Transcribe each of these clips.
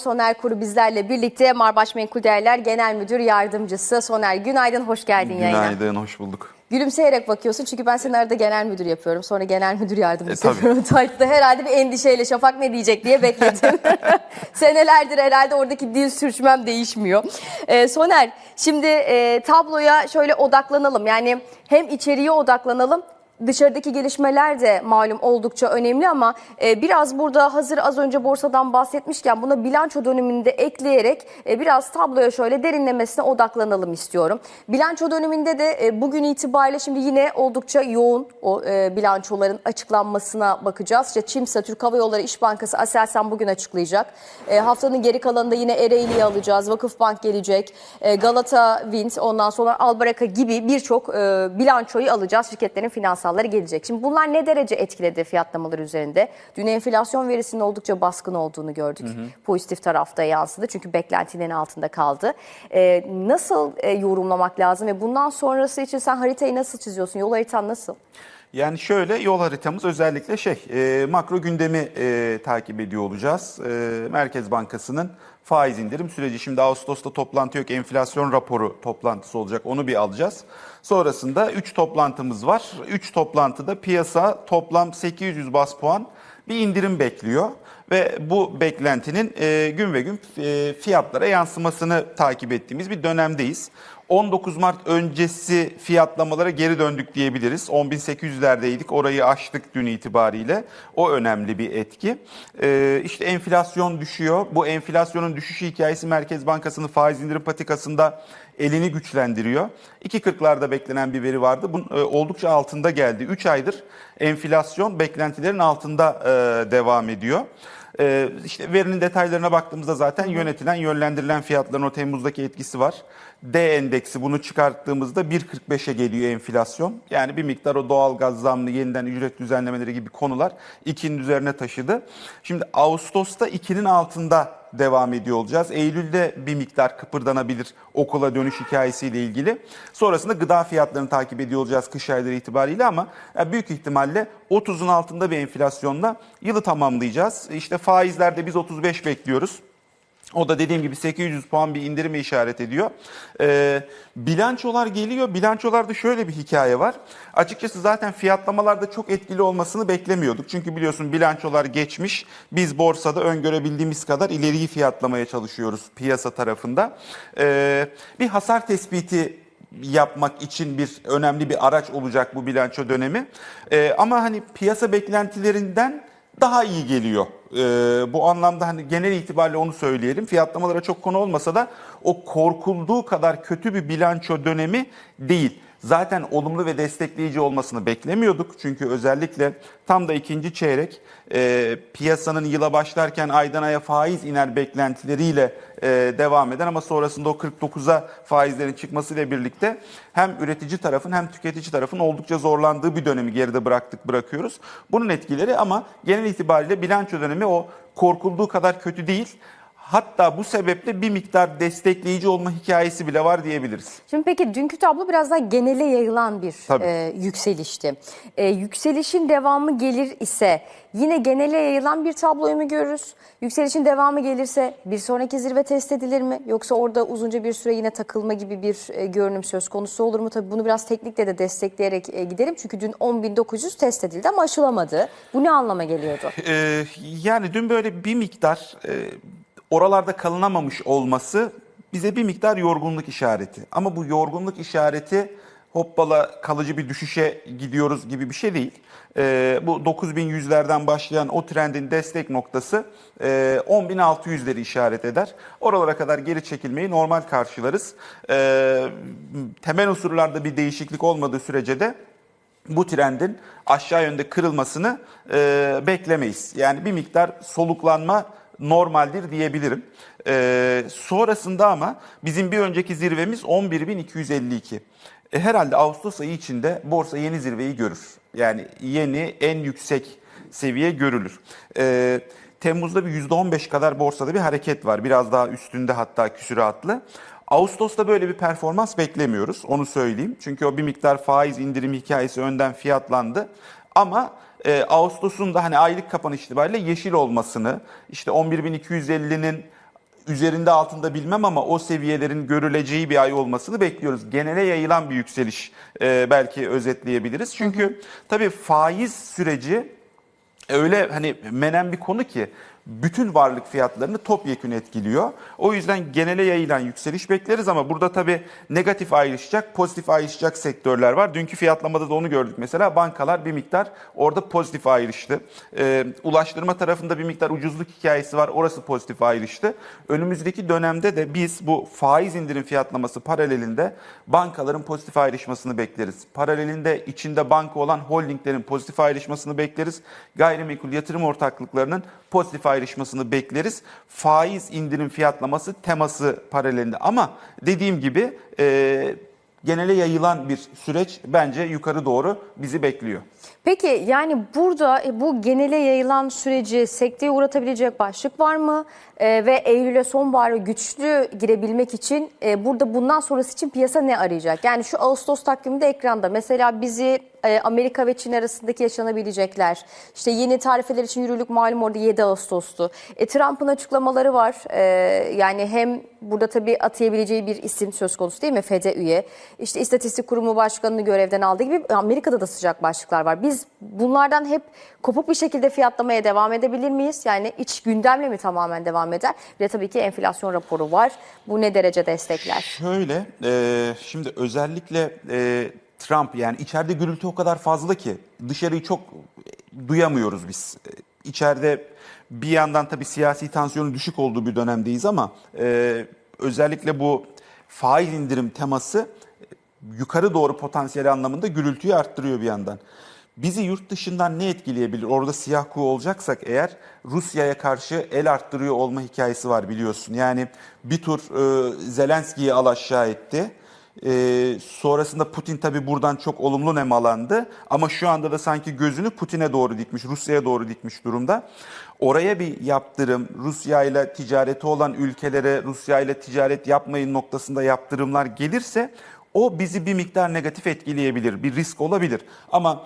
Soner Kuru bizlerle birlikte Marbaş Menkul Değerler Genel Müdür Yardımcısı Soner günaydın, hoş geldin yayına. Günaydın, hoş bulduk. Gülümseyerek bakıyorsun çünkü ben seni arada genel müdür yapıyorum. Sonra genel müdür yardımcısı E, tabii. yapıyorum. Tayt'ta herhalde bir endişeyle Şafak ne diyecek diye bekledim. Senelerdir herhalde oradaki dil sürçmem değişmiyor. Ee, Soner şimdi e, tabloya şöyle odaklanalım. Yani hem içeriye odaklanalım Dışarıdaki gelişmeler de malum oldukça önemli ama e, biraz burada hazır az önce borsadan bahsetmişken buna bilanço döneminde ekleyerek e, biraz tabloya şöyle derinlemesine odaklanalım istiyorum. Bilanço döneminde de e, bugün itibariyle şimdi yine oldukça yoğun o bilançoların açıklanmasına bakacağız. İşte Çimsa, Türk Hava Yolları, İş Bankası, Aselsan bugün açıklayacak. Haftanın geri kalanında yine Ereğli'yi alacağız. Vakıfbank gelecek. Galata Wind, ondan sonra Albaraka gibi birçok bilançoyu alacağız. Şirketlerin finansalları gelecek. Şimdi bunlar ne derece etkiledi fiyatlamalar üzerinde? Dün enflasyon verisinin oldukça baskın olduğunu gördük. Pozitif tarafta yansıdı çünkü beklentinin altında kaldı. E, nasıl e, yorumlamak lazım ve bundan sonrası için sen haritayı nasıl çiziyorsun? Yol haritan nasıl? Yani şöyle yol haritamız özellikle şey e, makro gündemi e, takip ediyor olacağız. E, Merkez Bankası'nın faiz indirim süreci. Şimdi Ağustos'ta toplantı yok enflasyon raporu toplantısı olacak onu bir alacağız. Sonrasında 3 toplantımız var. 3 toplantıda piyasa toplam 800 bas puan bir indirim bekliyor. Ve bu beklentinin e, gün ve gün e, fiyatlara yansımasını takip ettiğimiz bir dönemdeyiz. 19 Mart öncesi fiyatlamalara geri döndük diyebiliriz. 10.800'lerdeydik. Orayı aştık dün itibariyle. O önemli bir etki. Ee, işte enflasyon düşüyor. Bu enflasyonun düşüş hikayesi Merkez Bankası'nın faiz indirim patikasında elini güçlendiriyor. 2.40'larda beklenen bir veri vardı. Bunun e, oldukça altında geldi. 3 aydır enflasyon beklentilerin altında e, devam ediyor. Ee, işte verinin detaylarına baktığımızda zaten yönetilen, yönlendirilen fiyatların o Temmuz'daki etkisi var. D endeksi bunu çıkarttığımızda 1.45'e geliyor enflasyon. Yani bir miktar o doğal gaz zammı, yeniden ücret düzenlemeleri gibi konular 2'nin üzerine taşıdı. Şimdi Ağustos'ta 2'nin altında devam ediyor olacağız. Eylül'de bir miktar kıpırdanabilir okula dönüş hikayesiyle ilgili. Sonrasında gıda fiyatlarını takip ediyor olacağız kış ayları itibariyle ama büyük ihtimalle 30'un altında bir enflasyonla yılı tamamlayacağız. İşte faizlerde biz 35 bekliyoruz. O da dediğim gibi 800 puan bir indirime işaret ediyor. Ee, bilançolar geliyor. Bilançolarda şöyle bir hikaye var. Açıkçası zaten fiyatlamalarda çok etkili olmasını beklemiyorduk. Çünkü biliyorsun bilançolar geçmiş. Biz borsada öngörebildiğimiz kadar ileriyi fiyatlamaya çalışıyoruz piyasa tarafında. Ee, bir hasar tespiti yapmak için bir önemli bir araç olacak bu bilanço dönemi. Ee, ama hani piyasa beklentilerinden daha iyi geliyor. Ee, bu anlamda hani genel itibariyle onu söyleyelim. Fiyatlamalara çok konu olmasa da o korkulduğu kadar kötü bir bilanço dönemi değil. Zaten olumlu ve destekleyici olmasını beklemiyorduk. Çünkü özellikle tam da ikinci çeyrek e, piyasanın yıla başlarken aydan aya faiz iner beklentileriyle e, devam eden ama sonrasında o 49'a faizlerin çıkmasıyla birlikte hem üretici tarafın hem tüketici tarafın oldukça zorlandığı bir dönemi geride bıraktık bırakıyoruz. Bunun etkileri ama genel itibariyle bilanço dönemi o korkulduğu kadar kötü değil. Hatta bu sebeple bir miktar destekleyici olma hikayesi bile var diyebiliriz. Şimdi peki dünkü tablo biraz daha genele yayılan bir Tabii. e, yükselişti. E, yükselişin devamı gelir ise yine genele yayılan bir tabloyu mu görürüz? Yükselişin devamı gelirse bir sonraki zirve test edilir mi? Yoksa orada uzunca bir süre yine takılma gibi bir e, görünüm söz konusu olur mu? Tabii bunu biraz teknikle de destekleyerek e, giderim. Çünkü dün 10.900 test edildi ama aşılamadı. Bu ne anlama geliyordu? Ee, yani dün böyle bir miktar e, oralarda kalınamamış olması bize bir miktar yorgunluk işareti. Ama bu yorgunluk işareti hoppala kalıcı bir düşüşe gidiyoruz gibi bir şey değil. Ee, bu 9100'lerden başlayan o trendin destek noktası e, 10.600'leri işaret eder. Oralara kadar geri çekilmeyi normal karşılarız. Ee, temel unsurlarda bir değişiklik olmadığı sürece de bu trendin aşağı yönde kırılmasını e, beklemeyiz. Yani bir miktar soluklanma normaldir diyebilirim. E, sonrasında ama bizim bir önceki zirvemiz 11.252. E, herhalde Ağustos ayı içinde borsa yeni zirveyi görür. Yani yeni en yüksek seviye görülür. E, Temmuz'da bir %15 kadar borsada bir hareket var. Biraz daha üstünde hatta küsuratlı. Ağustos'ta böyle bir performans beklemiyoruz. Onu söyleyeyim. Çünkü o bir miktar faiz indirim hikayesi önden fiyatlandı. Ama e, Ağustos'un da hani aylık kapanış itibariyle yeşil olmasını, işte 11.250'nin üzerinde altında bilmem ama o seviyelerin görüleceği bir ay olmasını bekliyoruz. Genele yayılan bir yükseliş e, belki özetleyebiliriz. Çünkü tabii faiz süreci öyle hani menen bir konu ki bütün varlık fiyatlarını topyekun etkiliyor. O yüzden genele yayılan yükseliş bekleriz ama burada tabii negatif ayrışacak, pozitif ayrışacak sektörler var. Dünkü fiyatlamada da onu gördük mesela. Bankalar bir miktar orada pozitif ayrıştı. Ee, ulaştırma tarafında bir miktar ucuzluk hikayesi var. Orası pozitif ayrıştı. Önümüzdeki dönemde de biz bu faiz indirim fiyatlaması paralelinde bankaların pozitif ayrışmasını bekleriz. Paralelinde içinde banka olan holdinglerin pozitif ayrışmasını bekleriz. Gayrimenkul yatırım ortaklıklarının pozitif ayrışmasını bekleriz. Faiz indirim fiyatlaması teması paralelinde ama dediğim gibi e, genele yayılan bir süreç bence yukarı doğru bizi bekliyor. Peki yani burada e, bu genele yayılan süreci sekteye uğratabilecek başlık var mı? E, ve Eylül'e sonbahara güçlü girebilmek için e, burada bundan sonrası için piyasa ne arayacak? Yani şu Ağustos takviminde ekranda mesela bizi e, Amerika ve Çin arasındaki yaşanabilecekler. İşte yeni tarifeler için yürürlük malum orada 7 Ağustos'tu. E, Trump'ın açıklamaları var. E, yani hem burada tabii atayabileceği bir isim söz konusu değil mi? FED'e üye. İşte İstatistik Kurumu Başkanı'nı görevden aldığı gibi Amerika'da da sıcak başlıklar var. Biz bunlardan hep kopuk bir şekilde fiyatlamaya devam edebilir miyiz? Yani iç gündemle mi tamamen devam eder? De tabii ki enflasyon raporu var. Bu ne derece destekler? Şöyle, e, şimdi özellikle e, Trump yani içeride gürültü o kadar fazla ki dışarıyı çok duyamıyoruz biz. E, İçeride bir yandan tabii siyasi tansiyonun düşük olduğu bir dönemdeyiz ama e, özellikle bu faiz indirim teması e, yukarı doğru potansiyeli anlamında gürültüyü arttırıyor bir yandan. Bizi yurt dışından ne etkileyebilir? Orada siyah kuğu olacaksak eğer Rusya'ya karşı el arttırıyor olma hikayesi var biliyorsun. Yani bir tur e, Zelenski'yi al aşağı etti. E, sonrasında Putin tabii buradan çok olumlu nemalandı. Ama şu anda da sanki gözünü Putin'e doğru dikmiş, Rusya'ya doğru dikmiş durumda. Oraya bir yaptırım, Rusya ile ticareti olan ülkelere Rusya ile ticaret yapmayın noktasında yaptırımlar gelirse o bizi bir miktar negatif etkileyebilir, bir risk olabilir. Ama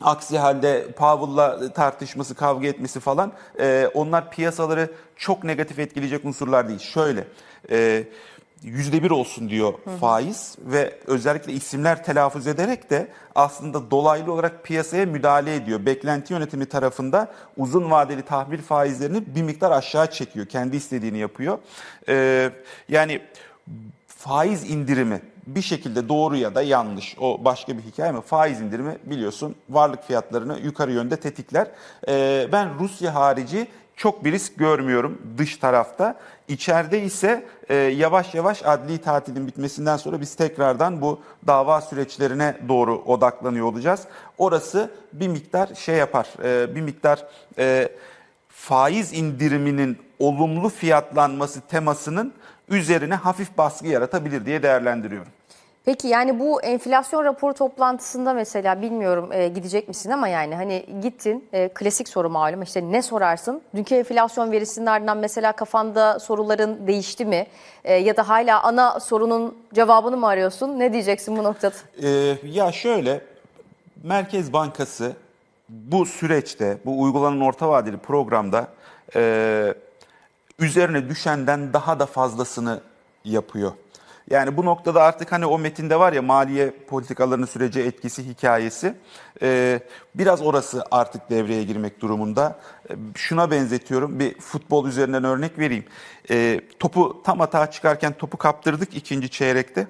Aksi halde Powell'la tartışması, kavga etmesi falan e, onlar piyasaları çok negatif etkileyecek unsurlar değil. Şöyle e, yüzde bir olsun diyor faiz ve özellikle isimler telaffuz ederek de aslında dolaylı olarak piyasaya müdahale ediyor. Beklenti yönetimi tarafında uzun vadeli tahvil faizlerini bir miktar aşağı çekiyor. Kendi istediğini yapıyor. E, yani faiz indirimi bir şekilde doğru ya da yanlış o başka bir hikaye ama faiz indirimi biliyorsun varlık fiyatlarını yukarı yönde tetikler. Ee, ben Rusya harici çok bir risk görmüyorum dış tarafta. İçeride ise e, yavaş yavaş adli tatilin bitmesinden sonra biz tekrardan bu dava süreçlerine doğru odaklanıyor olacağız. Orası bir miktar şey yapar, e, bir miktar e, faiz indiriminin olumlu fiyatlanması temasının üzerine hafif baskı yaratabilir diye değerlendiriyorum. Peki yani bu enflasyon raporu toplantısında mesela bilmiyorum e, gidecek misin ama yani hani gittin e, klasik soru malum işte ne sorarsın? Dünkü enflasyon verisinin ardından mesela kafanda soruların değişti mi? E, ya da hala ana sorunun cevabını mı arıyorsun? Ne diyeceksin bu noktada? Ee, ya şöyle, Merkez Bankası bu süreçte, bu uygulanan orta vadeli programda e, üzerine düşenden daha da fazlasını yapıyor. Yani bu noktada artık hani o metinde var ya maliye politikalarının sürece etkisi hikayesi e, biraz orası artık devreye girmek durumunda. E, şuna benzetiyorum bir futbol üzerinden örnek vereyim. E, topu tam atağa çıkarken topu kaptırdık ikinci çeyrekte.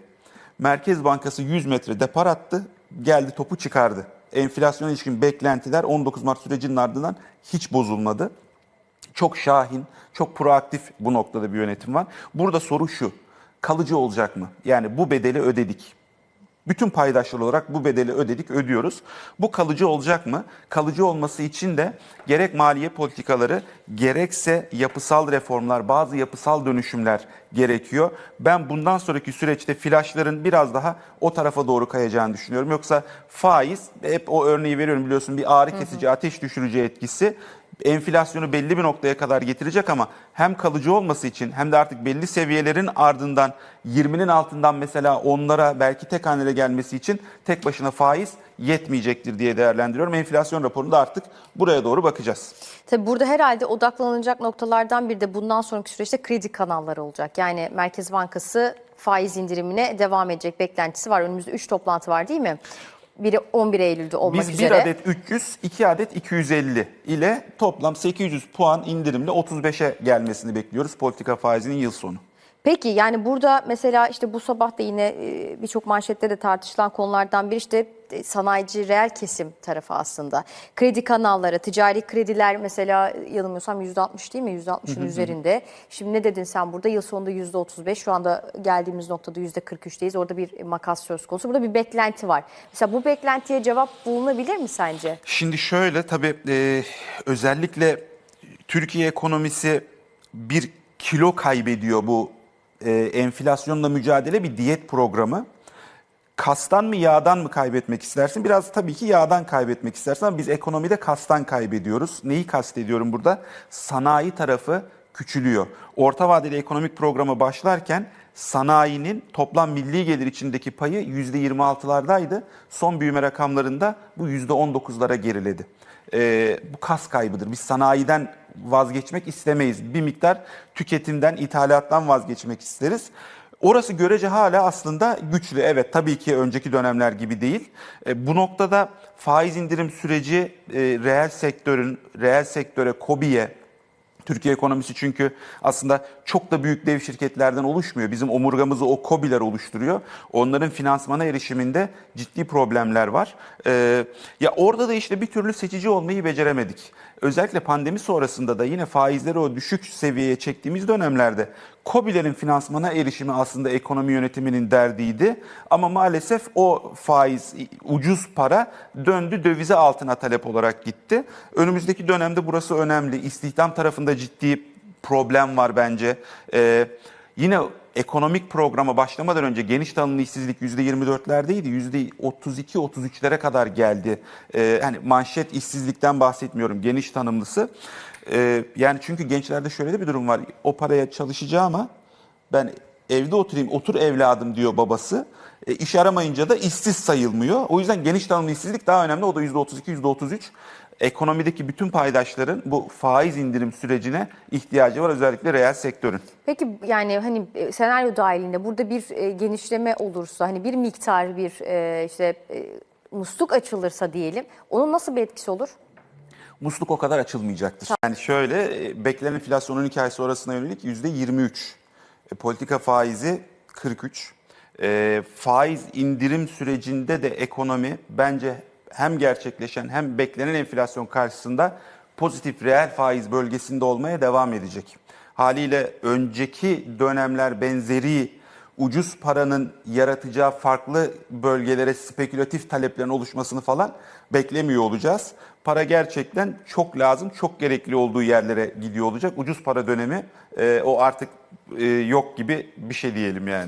Merkez Bankası 100 metre depar attı geldi topu çıkardı. Enflasyon ilişkin beklentiler 19 Mart sürecinin ardından hiç bozulmadı. Çok şahin, çok proaktif bu noktada bir yönetim var. Burada soru şu, kalıcı olacak mı? Yani bu bedeli ödedik. Bütün paydaşlar olarak bu bedeli ödedik, ödüyoruz. Bu kalıcı olacak mı? Kalıcı olması için de gerek maliye politikaları, gerekse yapısal reformlar, bazı yapısal dönüşümler gerekiyor. Ben bundan sonraki süreçte flaşların biraz daha o tarafa doğru kayacağını düşünüyorum. Yoksa faiz, hep o örneği veriyorum biliyorsun bir ağrı kesici, ateş düşürücü etkisi enflasyonu belli bir noktaya kadar getirecek ama hem kalıcı olması için hem de artık belli seviyelerin ardından 20'nin altından mesela onlara belki tek haneli gelmesi için tek başına faiz yetmeyecektir diye değerlendiriyorum. Enflasyon raporunda artık buraya doğru bakacağız. Tabii burada herhalde odaklanılacak noktalardan biri de bundan sonraki süreçte kredi kanalları olacak. Yani Merkez Bankası faiz indirimine devam edecek beklentisi var. Önümüzde 3 toplantı var değil mi? Biri 11 Eylül'de olmak Biz üzere. bir adet 300, iki adet 250 ile toplam 800 puan indirimle 35'e gelmesini bekliyoruz politika faizinin yıl sonu. Peki yani burada mesela işte bu sabah da yine e, birçok manşette de tartışılan konulardan biri işte e, sanayici reel kesim tarafı aslında. Kredi kanalları, ticari krediler mesela yanılmıyorsam %60 değil mi? %60'ın üzerinde. Şimdi ne dedin sen burada? Yıl sonunda %35. Şu anda geldiğimiz noktada %43'teyiz. Orada bir makas söz konusu. Burada bir beklenti var. Mesela bu beklentiye cevap bulunabilir mi sence? Şimdi şöyle tabii e, özellikle Türkiye ekonomisi bir kilo kaybediyor bu e, enflasyonla mücadele bir diyet programı. Kastan mı yağdan mı kaybetmek istersin? Biraz tabii ki yağdan kaybetmek istersin ama biz ekonomide kastan kaybediyoruz. Neyi kastediyorum burada? Sanayi tarafı küçülüyor. Orta vadeli ekonomik programı başlarken sanayinin toplam milli gelir içindeki payı %26'lardaydı. Son büyüme rakamlarında bu %19'lara geriledi. Ee, bu kas kaybıdır. Biz sanayiden vazgeçmek istemeyiz. Bir miktar tüketimden, ithalattan vazgeçmek isteriz. Orası görece hala aslında güçlü. Evet tabii ki önceki dönemler gibi değil. E, bu noktada faiz indirim süreci e, reel sektörün, reel sektöre, KOBİ'ye, Türkiye ekonomisi çünkü aslında çok da büyük dev şirketlerden oluşmuyor. Bizim omurgamızı o KOBİ'ler oluşturuyor. Onların finansmana erişiminde ciddi problemler var. Ee, ya orada da işte bir türlü seçici olmayı beceremedik. Özellikle pandemi sonrasında da yine faizleri o düşük seviyeye çektiğimiz dönemlerde KOBİ'lerin finansmana erişimi aslında ekonomi yönetiminin derdiydi. Ama maalesef o faiz, ucuz para döndü dövize altına talep olarak gitti. Önümüzdeki dönemde burası önemli. İstihdam tarafında ciddi problem var bence. Ee, yine ekonomik programa başlamadan önce geniş tanımlı işsizlik %24'lerdeydi. %32-33'lere kadar geldi. Ee, hani manşet işsizlikten bahsetmiyorum geniş tanımlısı. Ee, yani çünkü gençlerde şöyle de bir durum var. O paraya çalışacağım ama ben evde oturayım otur evladım diyor babası. E, iş aramayınca da işsiz sayılmıyor. O yüzden geniş tanımlı işsizlik daha önemli. O da %32, %33 ekonomideki bütün paydaşların bu faiz indirim sürecine ihtiyacı var özellikle reel sektörün. Peki yani hani e, senaryo dahilinde burada bir e, genişleme olursa hani bir miktar bir e, işte musluk açılırsa diyelim onun nasıl bir etkisi olur? Musluk o kadar açılmayacaktır. Yani şöyle beklenen enflasyonun hikayesi orasına yönelik %23. E, politika faizi 43. E, faiz indirim sürecinde de ekonomi bence hem gerçekleşen hem beklenen enflasyon karşısında pozitif reel faiz bölgesinde olmaya devam edecek. Haliyle önceki dönemler benzeri ucuz paranın yaratacağı farklı bölgelere spekülatif taleplerin oluşmasını falan beklemiyor olacağız. Para gerçekten çok lazım, çok gerekli olduğu yerlere gidiyor olacak. Ucuz para dönemi e, o artık e, yok gibi bir şey diyelim yani.